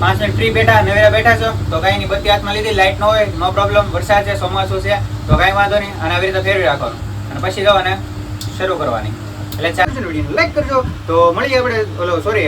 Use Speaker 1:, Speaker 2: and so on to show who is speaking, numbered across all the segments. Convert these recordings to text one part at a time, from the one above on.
Speaker 1: પાંચ minute free બેઠા નવેરા બેઠા છો તો કાંઈ નહીં બત્તી હાથમાં લીધી લાઇટ નો હોય નો પ્રોબ્લેમ વરસાદ છે ચોમાસું છે તો કાંઈ વાંધો નહીં અને આવી રીતે ફેરવી રાખવાનું. અને પછી જવાને શરૂ કરવાની. એટલે ચાલશે વીડિયો લાઈક કરજો. તો મળીએ આપણે ઓલો સોરી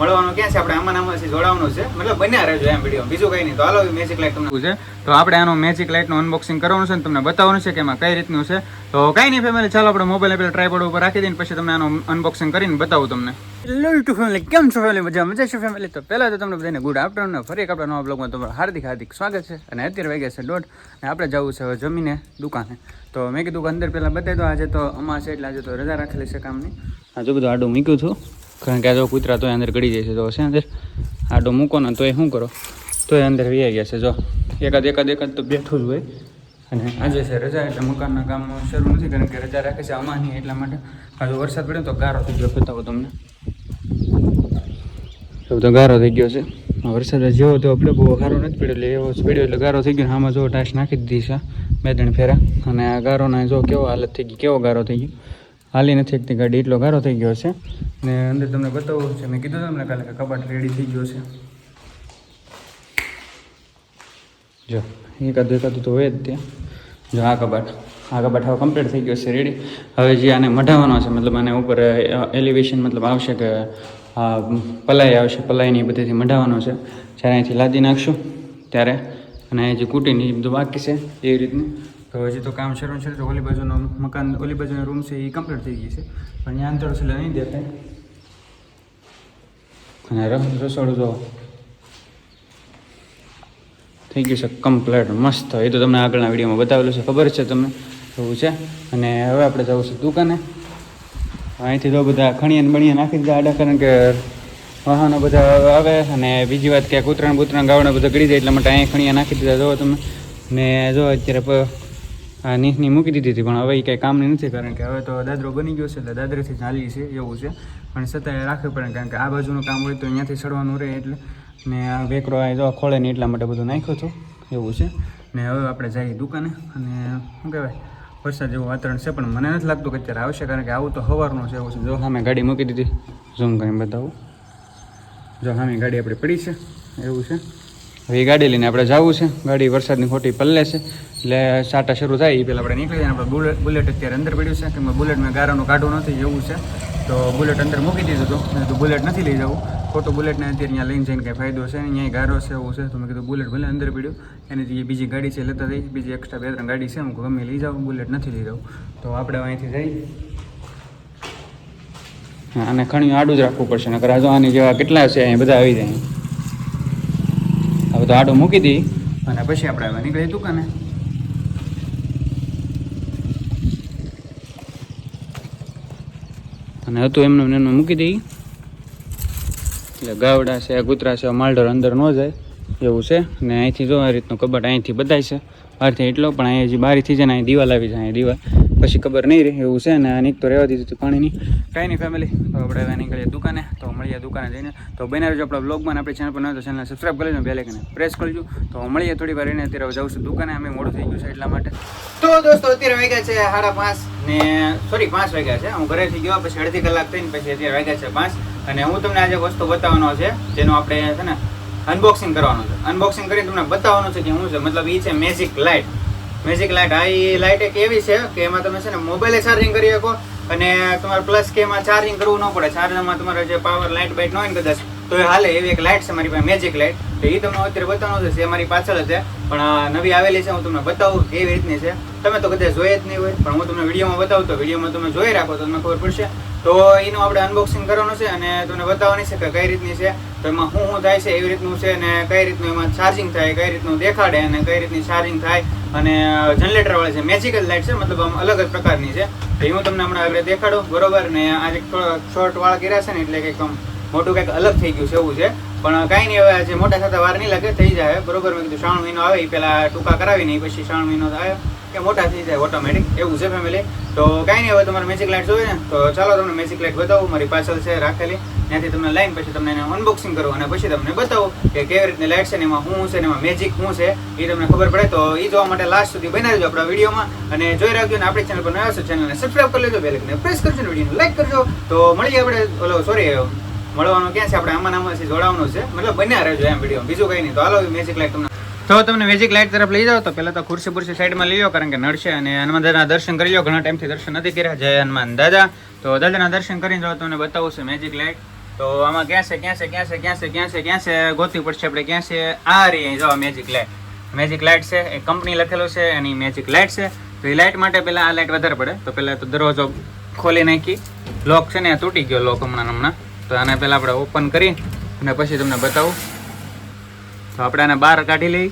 Speaker 1: મળવાનું ક્યાં છે? આપણે આમાં આમાંથી જોડાવાનું છે. મતલબ બન્યા રહેજો એમ વીડિયો બીજું કંઈ નહીં. તો હાલો મેજિક લાઇટ તમને છે. તો આપણે આનો મેજિક લાઇટનું અનબોક્સિંગ કરવાનું છે અને તમને બતાવવાનું છે કે એમાં કઈ રીતનું છે. તો કાંઈ નહીં ફેમિલી ચાલો આપણે મોબાઈલ આપેલ ટ્રાયપોડ ઉપર રાખી દઈને પછી તમને આનું અનબોક્સિંગ કરીને બતાવું તમને. હેલો ટુ ફેમિલી કેમ છો ફેમિલી મજા મજા છે ફેમિલી તો પહેલાં તો તમને બધાને ગુડ આફ્ટરનૂન ફરી એક આપણા નવા બ્લોગમાં તમારું હાર્દિક હાર્દિક સ્વાગત છે. અને અત્યારે વાગ્યા છે દોઢ અને આપણે જવું છે હવે જમીને દુકાને. તો મેં કીધું કે અંદર પહેલાં બતાવી દો આજે તો અમાસ છે એટલે આજે તો રજા રાખેલી છે કામની. આજે બધું આડું મૂક્યું છું. કારણ કે આ જો કૂતરા તોય અંદર ગળી જાય છે તો છે અંદર. આડો મૂકો ને તોય શું કરો? તોય અંદર વ્યાઈ ગયા છે, જો. એકાદ એકાદ એકાદ તો બેઠું જ હોય. અને આજે છે રજા, એટલે મકાનના કામ શરૂ નથી કારણ કે રજા રાખે છે આમાં નહીં એટલા માટે. આજે વરસાદ પડ્યો તો ગારો થઈ ગયો, બતાવો તમને. એવું તો ગારો થઈ ગયો છે. વરસાદ જેવો તો આપણે બહુ ગારો નથી પડ્યો, એટલે એવો જ પડ્યો, એટલે ગારો થઈ ગયો આમાં જો ટાશ નાખી દીધી છે, બે, ત્રણ ફેરા. અને આ ગારોના જો કેવો હાલત થઈ ગઈ કેવો ગારો થઈ ગયો. હાલી નથી એકની ગાડી એટલો ગારો થઈ ગયો છે. ને અંદર તમને બતાવવું છે, મેં કીધું તમને કાલે કે કબાટ રેડી થઈ ગયો છે. જો, એકાદું એકાદું તો હોય જ ત્યાં જો આ કબાટ આ કબાટ હવે કમ્પ્લીટ થઈ ગયો છે રેડી હવે જે આને મઢાવવાનો છે, મતલબ આને ઉપર એલિવેશન મતલબ આવશે કે પલાઈ આવશે પલાઈની બધેથી મઢાવવાનો છે. જ્યારે અહીંથી લાદી નાખશું, ત્યારે. અને અહીં જે કૂટીની એ બધું બાકી છે, એ રીતનું. તો હજી તો કામ શરૂ છે તો ઓલી બાજુનો મકાન, ઓલી બાજુનો રૂમ છે એ કમ્પ્લીટ થઈ ગઈ છે. પણ ત્યાં અંતર છે નહીં દેખાય. અને રસ, રસોડું જો થઈ ગયું છે કમ્પ્લીટ મસ્ત. એ તો તમને આગળના વિડીયોમાં બતાવેલું છે. ખબર છે તમને? એવું છે. અને હવે આપણે જવું છે દુકાને. અહીંથી તો બધા ખણીયા બણીયા નાખી દીધા આડા કારણ કે વાહનો બધા આવે અને બીજી વાત કે કૂતરાને બૂતરાને ગાવડા બધા ગળી જાય એટલા માટે અહીં ખણીયા નાખી દીધા. જો તમે. ને જો અત્યારે આ નીચની મૂકી દીધી હતી, પણ હવે એ કાંઈ કામની નથી, કારણ કે હવે તો દાદરો બની ગયો છે, એટલે દાદરેથી ચાલી છે એવું છે. પણ છતાંય રાખવી પડે, કારણ કે આ બાજુનું કામ હોય તો અહીંયાથી સડવાનું રહે એટલે. ને આ વેકરો આ જો ખોળે નહીં એટલા માટે બધું નાખ્યો હતું, એવું છે. ને હવે આપણે જઈએ દુકાને, અને શું કહેવાય, વરસાદ જેવું વાતાવરણ છે, પણ મને નથી લાગતું કે અત્યારે આવશે, કારણ કે આવું તો સવારનું છે, એવું છે. જો સામે ગાડી મૂકી દીધી, ઝૂમ કરીને બતાવું. જો સામે ગાડી આપણી પડી છે, એવું છે. હવે એ ગાડી લઈને આપણે જવું છે. ગાડી વરસાદની ખોટી પલ્લે છે. એટલે સાટા શરૂ થાય એ પહેલાં આપણે નીકળી જાય આપણે બુલેટ બુલેટ અત્યારે અંદર પડ્યું છે. કે બુલેટમાં ગારાનું કાઢવું નથી, એવું છે. તો બુલેટ અંદર મૂકી દીધું હતું. તો બુલેટ નથી લઈ જવું ખોટું બુલેટને અત્યારે અહીંયા લઈને જઈને કંઈ ફાયદો છે અહીંયા ગારો છે, એવું છે. તો મેં કીધું, બુલેટ ભલે અંદર પડ્યું. એની જે બીજી ગાડી છે, લેતા જઈ. બીજી એક્સ્ટ્રા બે ત્રણ ગાડી છે. હું ગમે લઈ જાઉં બુલેટ નથી લઈ જાઉં. તો આપણે અહીંથી જઈ. અને ખણી આડું જ રાખવું પડશે. નકર હજુ આની જેવા કેટલા છે અહીં બધા આવી જાય. હવે તો આડું મૂકી દઈ અને પછી આપણે હવે નીકળી દુકાને. અને હતું એમને એમને મૂકી દઈ એટલે ગાવડા છે, કૂતરા છે, માલઢોર અંદર ન જાય, એવું છે. ને અહીંથી જો આ રીતનું કબાટ અહીંથી બધાય છે. બહારથી એટલો, પણ અહીંયા હજી બારીથી છે ને અહીં દીવાલ આવી જાય અહીં દિવાલ. પછી ખબર નહીં રહે એવું છે ને આ નીકતો રહેવા દીધું હતું પાણીની. કાંઈ નહીં ફેમિલી તો આપણે હવે નીકળીએ દુકાને તો મળીએ દુકાને જઈને. તો બને રહેજો આપણા બ્લોગમાં આપણે આપણી ચેનલ પર ન તો ચેનલને સબસ્ક્રાઈબ કરી લેજો બેલ આઇકનને પ્રેસ કરજો તો મળીએ થોડી વાર રહીને અત્યારે જાઉં છું દુકાને અમે મોડું થઈ ગયું છે એટલા માટે. તો દોસ્તો અત્યારે વાગ્યા છે સાડા પાંચ ને સોરી પાંચ વાગ્યા છે. હું ઘરે થઈ ગયો પછી અડધી કલાક થઈને પછી અત્યારે વાગ્યા છે પાંચ. અને હું તમને આજે વસ્તુ બતાવવાનો છે જેનો આપણે છે ને અનબોક્સિંગ કરવાનું છે. અનબોક્સિંગ કરીને તમને બતાવવાનું છે કે શું છે મતલબ એ છે મેજિક લાઇટ મેજિક લાઇટ આ એ લાઇટ એક એવી છે કે એમાં તમે છે ને મોબાઈલે ચાર્જિંગ કરી શકો અને તમારે પ્લસ કે એમાં ચાર્જિંગ કરવું ન પડે. ચાર્જરમાં તમારે જે પાવર લાઇટ બાઇટ ન હોય ને કદાચ, તો એ હાલે, એવી એક લાઇટ છે મારી પાસે મેજિક લાઇટ તો એ તમને અત્યારે બતાવવાનું છે મારી પાછળ છે. પણ નવી આવેલી છે, હું તમને બતાવું કેવી રીતની છે. તમે તો કદાચ જોઈએ જ નહીં હોય, પણ હું તમને વિડીયોમાં બતાવું, તો વિડીયોમાં તમે જોઈ રાખો તો તમને ખબર પડશે. તો એનું આપણે અનબોક્સિંગ કરવાનું છે અને તમને બતાવવાની છે કે કઈ રીતની છે, તો એમાં શું શું થાય છે, એવી રીતનું છે અને કઈ રીતનું એમાં ચાર્જિંગ થાય, કઈ રીતનું દેખાડે અને કઈ રીતની ચાર્જિંગ થાય અને જનરેટર વાળી છે મેજિકલ લાઇટ છે, મતલબ આમ અલગ જ પ્રકારની છે. તો એ હું તમને હમણાં આગળ દેખાડું, બરોબર? ને આજે શોર્ટ વાળા કર્યા છે ને, એટલે કંઈક આમ મોટું કંઈક અલગ થઈ ગયું છે, એવું છે. પણ કાંઈ નહીં, હવે જે મોટા થતા વાર નહીં લાગે, થઈ જાય, બરોબર? મેં કીધું, શ્રાવણ મહિનો આવે એ પહેલાં ટૂંકા કરાવી નહીં પછી શ્રાવણ મહિનો આવે કે મોટા થઈ જાય ઓટોમેટિક એવું છે ફેમિલી તો કાંઈ નહીં, હવે તમારે મેજિક લાઇટ જોઈએ ને, તો ચાલો તમને મેજિક લાઇટ બતાવું. મારી પાછળ છે રાખેલી. ત્યાંથી તમને લાઈન પછી તમને એને અનબોક્સિંગ કરું અને પછી તમને બતાવું કે કેવી રીતની લાઇટ છે ને એમાં શું છે ને એમાં મેજિક શું છે, એ તમને ખબર પડે. તો એ જોવા માટે લાસ્ટ સુધી બનાવી દેજો આપણા વિડીયોમાં. અને જોઈ રાખજો ને આપણી ચેનલ પર નવા છો ચેનલને સબસ્ક્રાઈબ કરી લેજો બેલ ને પ્રેસ કરજો ને વિડીયોને લાઈક કરજો. તો મળીએ આપણે, ઓલો સોરી મળવાનું ક્યાં છે? આપણે આમાં ને આમાંથી જોડાવાનું છે. મતલબ બન્યા રહેજો એમ વીડિયો. બીજું કંઈ નહીં. તો હાલો મેજિક લાઇટ તમને તો તમને મેજિક લાઇટ તરફ લઈ જાઓ તો પહેલાં તો ખુરશી બુરશી સાઈડમાં લઈ લો કારણ કે નડશે અને હનુમાન દાદાના દર્શન કરી લો ઘણા ટાઈમથી દર્શન નથી કર્યા. જય હનુમાન દાદા. તો દાદાના દર્શન કરીને જાઓ, તમને બતાવું છે મેજિક લાઇટ તો આમાં ક્યાં છે ક્યાં છે ક્યાં છે ક્યાં છે ક્યાં છે ક્યાં છે? ગોતવી પડશે આપણે, ક્યાં છે? આ રહી જો મેજિક લાઇટ મેજિક લાઇટ છે, એ કંપની લખેલો છે, એની મેજિક લાઇટ છે. તો એ લાઇટ માટે પહેલાં આ લાઇટ વધારે પડે. તો પહેલાં તો દરવાજો ખોલી નાખી. લોક છે ને તૂટી ગયો લોક હમણાં હમણાં. તો આને પહેલાં આપણે ઓપન કરી અને પછી તમને બતાવું. તો આપણે આને બહાર કાઢી લઈ.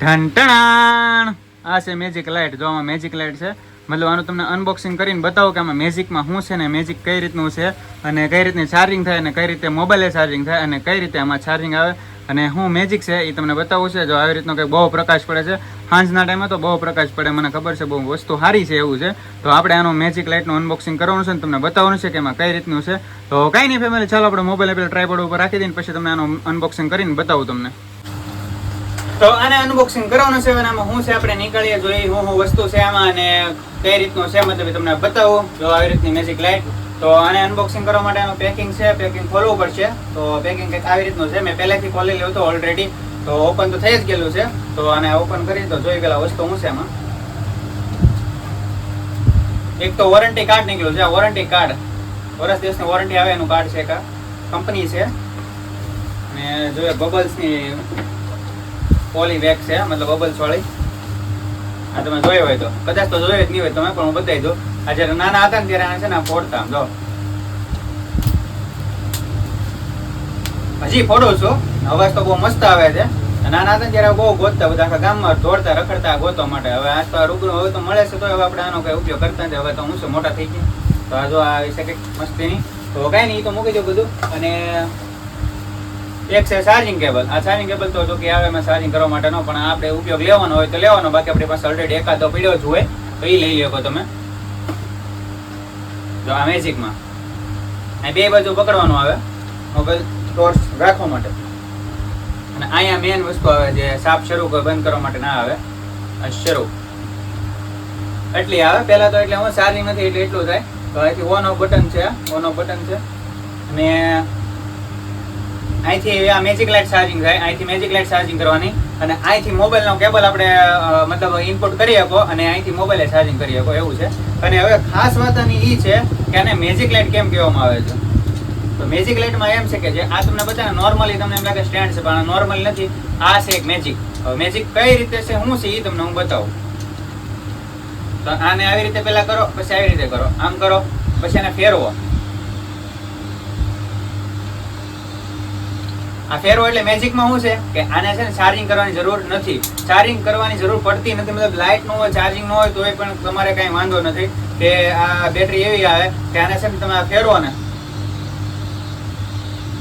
Speaker 1: ઢંટણાણ આ છે મેજિક લાઇટ જો આમાં મેજિક લાઇટ છે, મતલબ આનું તમને અનબોક્સિંગ કરીને બતાવો કે આમાં મેજિકમાં શું છે ને મેજિક કઈ રીતનું છે અને કઈ રીતની ચાર્જિંગ થાય અને કઈ રીતે મોબાઈલે ચાર્જિંગ થાય અને કઈ રીતે આમાં ચાર્જિંગ આવે અને શું મેજિક છે એ તમને બતાવવું છે. જો આવી રીતનો કંઈક બહુ પ્રકાશ પડે છે. સાંજના ટાઈમે તો બહુ પ્રકાશ પડે. મને ખબર છે બહુ વસ્તુ સારી છે એવું છે. તો આપણે આનું મેજિક લાઇટનું અનબોક્સિંગ કરવાનું છે ને તમને બતાવવાનું છે કે એમાં કઈ રીતનું છે. તો કાંઈ નહીં ફેમિલી ચાલો આપણે મોબાઈલ આપણે ટ્રાયપોડ ઉપર રાખી દઈને પછી તમને આનું અનબોક્સિંગ કરીને બતાવું તમને. તો આને અનબોક્સિંગ કરવાનું છે અને આમાં શું છે આપણે નીકળીએ જોઈએ શું શું વસ્તુ છે આમાં અને કઈ રીતનું છે મતલબ તમને બતાવું. જો આવી રીતની મેજિક લાઇટ તો આને અનબોક્સિંગ કરવા માટે આનું પેકિંગ છે. પેકિંગ ખોલવું પડશે. તો પેકિંગ કંઈક આવી રીતનું છે. મેં પહેલેથી ખોલી લીધું હતું ઓલરેડી તો ઓપન તો થઈ જ ગયેલું છે. તો આને ઓપન કરી તો જોઈ પેલા વસ્તુ શું છે એમાં એક તો વોરંટી કાર્ડ નીકળ્યું છે. વોરંટી કાર્ડ વર્ષ દિવસની વોરંટી આવે એનું કાર્ડ છે કા કંપની છે. અને જોઈએ બબલ્સની પોલી બેગ છે, મતલબ બબલ્સ વાળી. આ તમે જોયો હોય તો. કદાચ તો જોયો નહીં હોય તમે, પણ હું બતાવી દઉં. આ જ્યારે નાના હતા ને ત્યારે છે ને ફોડતા જો. હજી ફોડો છો. અવાજ તો બહુ મસ્ત આવે છે. નાના હતા ત્યારે બહુ ગોતતા, બધા આખા ગામમાં દોડતા રખડતા ગોતવા માટે. હવે આજ તો રૂબરૂ હવે તો મળે છે તો હવે આપણે આનો કઈ ઉપયોગ કરતા નથી. હવે તો હું શું મોટા થઈ ગયા. તો આ જો આ વિશે કંઈક મસ્તીની. તો કાંઈ નહીં તો મૂકી દો બધું. અને એક છે ચાર્જિંગ કેબલ આ ચાર્જિંગ કેબલ તો કે આવે એમાં ચાર્જિંગ કરવા માટેનો પણ આપણે ઉપયોગ લેવાનો હોય તો લેવાનો. બાકી આપણી પાસે ઓલરેડી એકાદો પડ્યો જ હોય, તો એ લઈ શકો તમે. જો આ મેજિકમાં અહીં બે બાજુ પકડવાનું આવે. મોબાઈલ ટોર્ચ રાખવા માટે. અને અહીંયા મેન વસ્તુ આવે જે સાપ શરૂ બંધ કરવા માટે ના આવે શરૂ. એટલી આવે. પહેલાં તો એટલે હું ચાર્જિંગ નથી, એટલે એટલું થાય. તો અહીંથી ઓન ઓફ બટન છે ઓન ઓફ બટન છે. અને અહીંથી આ મેજિક લાઇટ ચાર્જિંગ થાય. અહીંથી મેજિક લાઇટ ચાર્જિંગ કરવાની. અને અહીંથી મોબાઈલનો કેબલ આપણે મતલબ ઇનપુટ કરી શકો અને અહીંથી મોબાઈલે ચાર્જિંગ કરી શકો એવું છે. અને હવે ખાસ વાત આની એ છે કે આને મેજિક લાઇટ કેમ કહેવામાં આવે છે? તો મેજિક લાઇટમાં એમ છે કે જે આ તમને બતાવે નોર્મલી તમને એમ લાગે સ્ટેન્ડ છે, પણ નોર્મલ નથી. આ છે એક મેજિક હવે મેજિક કઈ રીતે છે શું છે એ તમને હું બતાવું. તો આને આવી રીતે પહેલાં કરો, પછી આવી રીતે કરો. આમ કરો, પછી એને ફેરવો. આ ફેરવો એટલે મેજિકમાં શું છે? કે આને છે ને ચાર્જિંગ કરવાની જરૂર નથી. ચાર્જિંગ કરવાની જરૂર પડતી નથી. મતલબ લાઇટ નો હોય ચાર્જિંગ ન હોય, તોય પણ તમારે કાંઈ વાંધો નથી. કે આ બેટરી એવી આવે કે આને છે ને તમે આ ફેરવો ને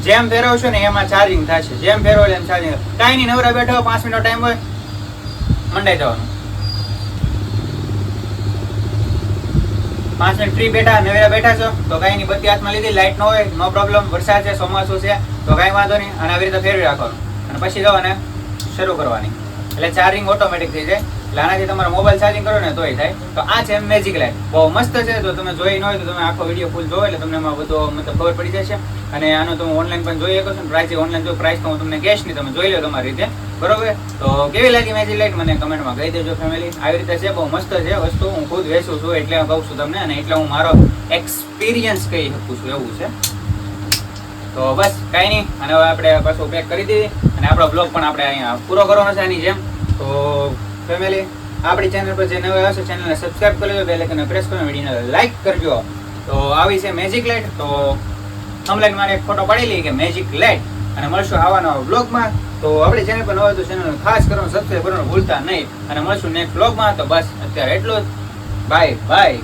Speaker 1: જેમ ફેરવશો ને એમાં ચાર્જિંગ થશે. જેમ ફેરવો એમ ચાર્જિંગ કાંઈ નહીં, નવરા બેઠો પાંચ મિનિટનો ટાઈમ હોય, મંડાઈ જવાનું. મિનિટ ફ્રી બેઠા નવેરા બેઠા છો, તો કાંઈ નહીં બધી હાથમાં લીધી લાઇટ ન હોય નો પ્રોબ્લેમ વરસાદ છે, ચોમાસું છે, તો કાંઈ વાંધો નહીં, અને આવી રીતે ફેરવી રાખવાનું. અને પછી જો અને શરૂ કરવાની. એટલે ચાર્જિંગ ઓટોમેટિક થઈ જાય. એટલે આનાથી તમારો મોબાઈલ ચાર્જિંગ કરો ને તોય થાય. તો આ છે મેજિક લાઇટ બહુ મસ્ત છે, તો તમે જોઈ ન હોય તો તમે આખો વીડિયો ફૂલ જોવો, એટલે તમને એમાં બધો મતલબ ખબર પડી જશે. અને આનો તમે ઓનલાઈન પણ જોઈ શકો છો પ્રાઇસ ઓનલાઈન જો પ્રાઇસ તો હું તમને કેશ નહીં તમે જોઈ લો તમારી રીતે. બરોબર? તો કેવી લાગી મેજિક લાઇટ મને કમેન્ટમાં કહી દેજો ફેમિલી આવી રીતે છે, બહુ મસ્ત છે વસ્તુ. હું ખુદ વેચું છું એટલે હું કહું છું તમને અને એટલે હું મારો એક્સપિરિયન્સ કહી શકું છું, એવું છે. તો બસ, કાંઈ નહીં. અને હવે આપણે પાછું પેક કરી દીધી. અને આપણો બ્લોગ પણ આપણે અહીંયા પૂરો કરવાનો છે આની જેમ. તો ફેમિલી આપણી ચેનલ પર જે નવા આવશે ચેનલને સબસ્ક્રાઈબ કરી લેજો બે આઇકનને પ્રેસ કરો વિડીયોને લાઈક કરજો. તો આવી છે મેજિક લાઇટ તો ઓનલાઈન મારે એક ફોટો પાડી લઈએ કે મેજિક લાઇટ અને મળશું આવા નવા બ્લોગમાં તો આપણે પર નવા હોય તો ચેનલ ખાસ કરવાનું સબસ્ક્રાઈબ કરવાનું ભૂલતા નહીં. અને મળશું નેક્સ્ટ બ્લોગમાં તો બસ, અત્યારે એટલું જ. Bye bye